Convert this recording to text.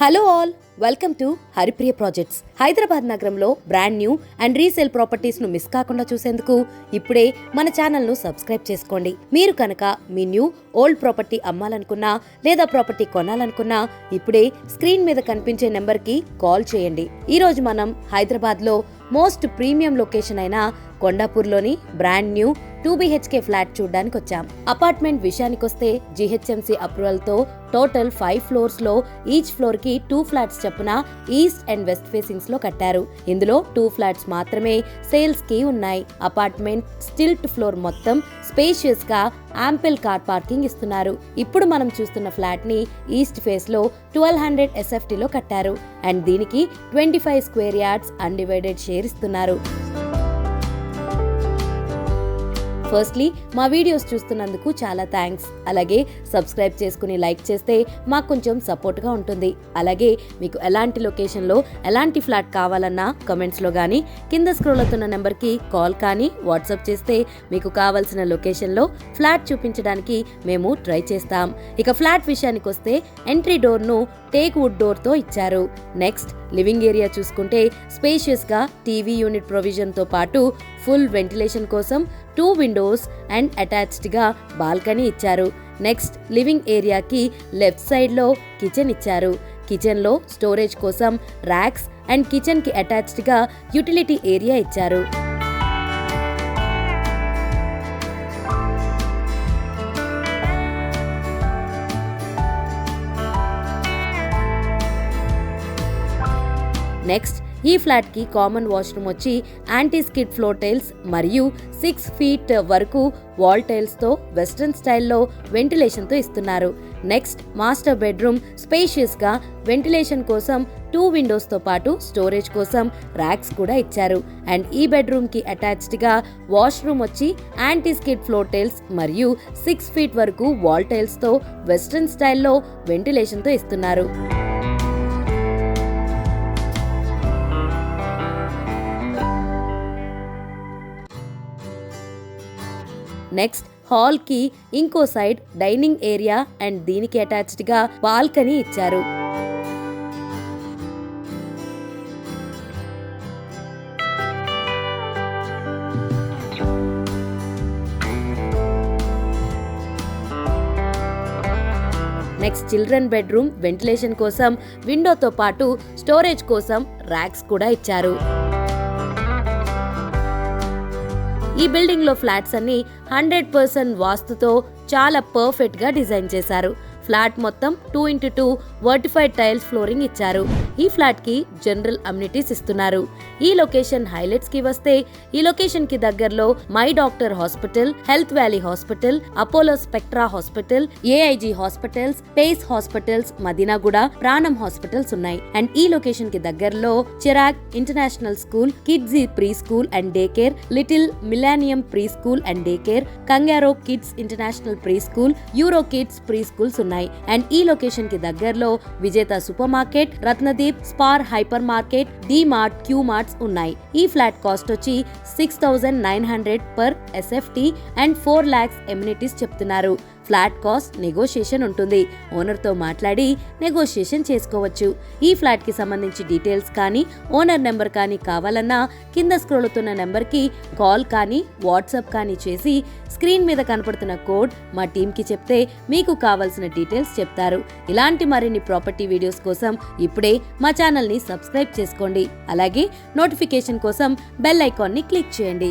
Hello all welcome to Haripriya projects. Hyderabad నగరంలో brand new and resale ప్రాపర్టీస్ను miss కాకుండా చూసేందుకు ఇప్పుడే మన ఛానల్ను సబ్స్క్రైబ్ చేసుకోండి. మీరు కనుక మీ న్యూ ఓల్డ్ ప్రాపర్టీ అమ్మాలనుకున్నా లేదా ప్రాపర్టీ కొనాలనుకున్నా ఇప్పుడే స్క్రీన్ మీద కనిపించే నెంబర్కి కాల్ చేయండి. ఈ రోజు మనం హైదరాబాద్లో మోస్ట్ ప్రీమియం లొకేషన్ అయిన కొండాపూర్లోని brand new two BHK flat చూడడానికి వచ్చాం అపార్ట్మెంట్ విషయానికొస్తే జిహెచ్ఎంసీ అప్రూవల్తో టోటల్ ఫైవ్ ఫ్లోర్స్లో ఈచ్ ఫ్లోర్కి టూ ఫ్లాట్స్ చొప్పున ఈస్ట్ అండ్ వెస్ట్ ఫేసింగ్స్లో కట్టారు. ఇందులో టూ ఫ్లాట్స్ మాత్రమే సేల్స్కి ఉన్నాయి. అపార్ట్మెంట్ స్టిల్ట్ ఫ్లోర్ మొత్తం స్పేషియస్గా ఆంపిల్ కార్ పార్కింగ్ ఇస్తున్నారు. ఇప్పుడు మనం చూస్తున్న ఫ్లాట్ని ఈస్ట్ ఫేస్లో ట్వెల్వ్ హండ్రెడ్ ఎస్ఎఫ్టీ లో కట్టారు. అండ్ దీనికి twenty five square yards undivided share ఇస్తున్నారు. ఫస్ట్లీ మా వీడియోస్ చూస్తున్నందుకు చాలా థ్యాంక్స్ అలాగే సబ్స్క్రైబ్ చేసుకుని లైక్ చేస్తే మాకు కొంచెం సపోర్ట్గా ఉంటుంది. అలాగే మీకు ఎలాంటి లొకేషన్లో ఎలాంటి ఫ్లాట్ కావాలన్నా కమెంట్స్లో కానీ కింద స్క్రోల్ అవుతున్న నెంబర్కి కాల్ కానీ వాట్సాప్ చేస్తే మీకు కావాల్సిన లొకేషన్లో ఫ్లాట్ చూపించడానికి మేము ట్రై చేస్తాం. ఇక ఫ్లాట్ విషయానికి వస్తే ఎంట్రీ డోర్ను టేక్ వుడ్ డోర్తో ఇచ్చారు. నెక్స్ట్ లివింగ్ ఏరియా చూసుకుంటే స్పేషియస్గా టీవీ యూనిట్ ప్రొవిజన్తో పాటు ఫుల్ వెంటిలేషన్ కోసం టూ విండోస్ అండ్ అటాచ్డ్గా బాల్కనీ ఇచ్చారు. నెక్స్ట్ లివింగ్ ఏరియాకి లెఫ్ట్ సైడ్లో కిచెన్ ఇచ్చారు. కిచెన్లో స్టోరేజ్ కోసం ర్యాక్స్ అండ్ కిచెన్కి అటాచ్డ్గా యూటిలిటీ ఏరియా ఇచ్చారు. నెక్స్ట్ ఈ ఫ్లాట్కి కామన్ వాష్రూమ్ వచ్చి యాంటీ స్కిడ్ ఫ్లోర్ టైల్స్ మరియు సిక్స్ ఫీట్ వరకు వాల్ టైల్స్తో వెస్ట్రన్ స్టైల్లో వెంటిలేషన్తో ఇస్తున్నారు. నెక్స్ట్ మాస్టర్ బెడ్రూమ్ స్పేషియస్గా వెంటిలేషన్ కోసం టూ విండోస్తో పాటు స్టోరేజ్ కోసం ర్యాక్స్ కూడా ఇచ్చారు. అండ్ ఈ బెడ్రూమ్కి అటాచ్డ్గా వాష్రూమ్ వచ్చి యాంటీ స్కిడ్ ఫ్లోర్ టైల్స్ మరియు సిక్స్ ఫీట్ వరకు వాల్ టైల్స్తో వెస్ట్రన్ స్టైల్లో వెంటిలేషన్తో ఇస్తున్నారు. నెక్స్ట్ హాల్కి ఇంకో సైడ్ డైనింగ్ ఏరియా అండ్ దీనికి అటాచ్డ్గా బాల్కనీ ఇచ్చారు. నెక్స్ట్ చిల్డ్రన్ బెడ్రూమ్ వెంటిలేషన్ కోసం విండోతో పాటు స్టోరేజ్ కోసం ర్యాక్స్ కూడా ఇచ్చారు. ఈ బిల్డింగ్లో ఫ్లాట్స్ అన్ని హండ్రెడ్ పర్సెంట్ వాస్తుతో చాలా పర్ఫెక్ట్గా డిజైన్ చేశారు. ఫ్లాట్ మొత్తం two into two vitrified tiles flooring ఇచ్చారు. ఈ ఫ్లాట్కి జనరల్ అమ్యూనిటీస్ ఇస్తున్నారు. ఈ లొకేషన్ హైలైట్స్కి వస్తే ఈ లొకేషన్కి దగ్గరలో my doctor hospital health valley hospital Apollo Spectra hospital AIG hospitals Pace hospitals Madinaguda Pranam hospitals ఉన్నాయి. అండ్ ఈ లొకేషన్కి దగ్గరలో Chirag international school Kidzee pre school and day care little millennium pre school and day care kangaroo kids international pre school Euro kids pre schools ఉన్నాయి. And ఈ లొకేషన్కి దగ్గరలో Vijetha super market Ratnadeep Spar hyper market D Mart Q marts ఉన్నాయి. ఈ flat cost వచ్చి six thousand nine hundred per SFT and four lakhs amenities చెప్తున్నారు. Flat cost negotiation ఉంటుంది. ఓనర్తో మాట్లాడి నెగోషియేషన్ చేసుకోవచ్చు. ఈ ఫ్లాట్కి సంబంధించి డీటెయిల్స్ కానీ ఓనర్ నెంబర్ కానీ కావాలన్నా కింద స్క్రోల్ అవుతున్న నెంబర్కి కాల్ కానీ వాట్సాప్ కానీ చేసి స్క్రీన్ మీద కనపడుతున్న కోడ్ మా టీంకి చెప్తే మీకు కావాల్సిన డీటెయిల్స్ చెప్తారు. ఇలాంటి మరిన్ని ప్రాపర్టీ వీడియోస్ కోసం ఇప్పుడే మా ఛానల్ని సబ్స్క్రైబ్ చేసుకోండి. అలాగే నోటిఫికేషన్ కోసం బెల్ ఐకాన్ని క్లిక్ చేయండి.